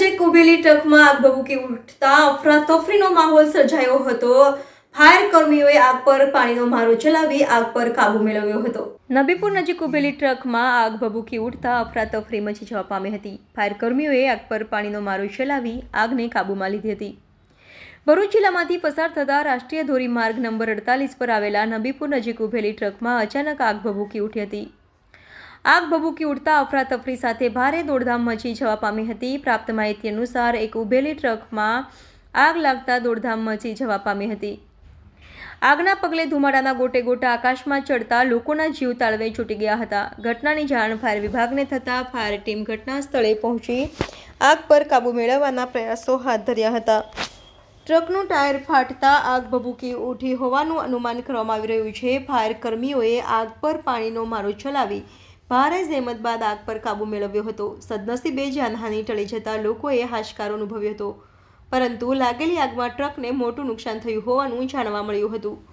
નજીક ઉભેલી ટ્રકમાં આગ ભભૂકી ઉઠતા અફરાતફરીનો માહોલ સર્જાયો હતો. ફાયર કર્મીઓએ આગ પર પાણીનો મારો ચલાવી આગ પર કાબુ મેળવ્યો હતો. નબીપુર નજીક ઉભેલી ટ્રકમાં આગ ભભૂકી ઉઠતા અફરાતફરી મચી જવા પામી હતી. ફાયર કર્મીઓએ આગ પર પાણીનો મારો ચલાવી આગને કાબૂમાં લીધી હતી. ભરૂચ જિલ્લામાંથી પસાર થતા રાષ્ટ્રીય ધોરીમાર્ગ નંબર અડતાલીસ પર આવેલા નબીપુર નજીક ઉભેલી ટ્રકમાં અચાનક આગ ભભૂકી ઉઠી હતી. આગ ભભૂકી ઉડતા અફરાતફરી સાથે ભારે દોડધામ મચી જવા પામી હતી. પ્રાપ્ત માહિતી અનુસાર એક ઉભેલી ટ્રકમાં આગ લાગતા દોડધામ મચી જવા પામી હતી. આગના પગલે ધુમાડાના ગોટે ગોટા આકાશમાં ચડતા લોકોના જીવ તાળવે છૂટી ગયા હતા. ઘટનાની જાણ ફાયર વિભાગને થતાં ફાયર ટીમ ઘટના સ્થળે પહોંચી આગ પર કાબૂ મેળવવાના પ્રયાસો હાથ ધર્યા હતા. ટ્રકનું ટાયર ફાટતા આગ ભભૂકી ઉઠી હોવાનું અનુમાન કરવામાં આવી રહ્યું છે. ફાયર કર્મીઓએ આગ પર પાણીનો મારો ચલાવી ભારે જહેમત બાદ આગ પર કાબૂ મેળવ્યો હતો. સદનસીબે જાનહાની ટળી જતા લોકોએ હાશકારો અનુભવ્યો હતો. પરંતુ લાગેલી આગમાં ટ્રકને મોટું નુકસાન થયું હોવાનું જાણવા મળ્યું હતું.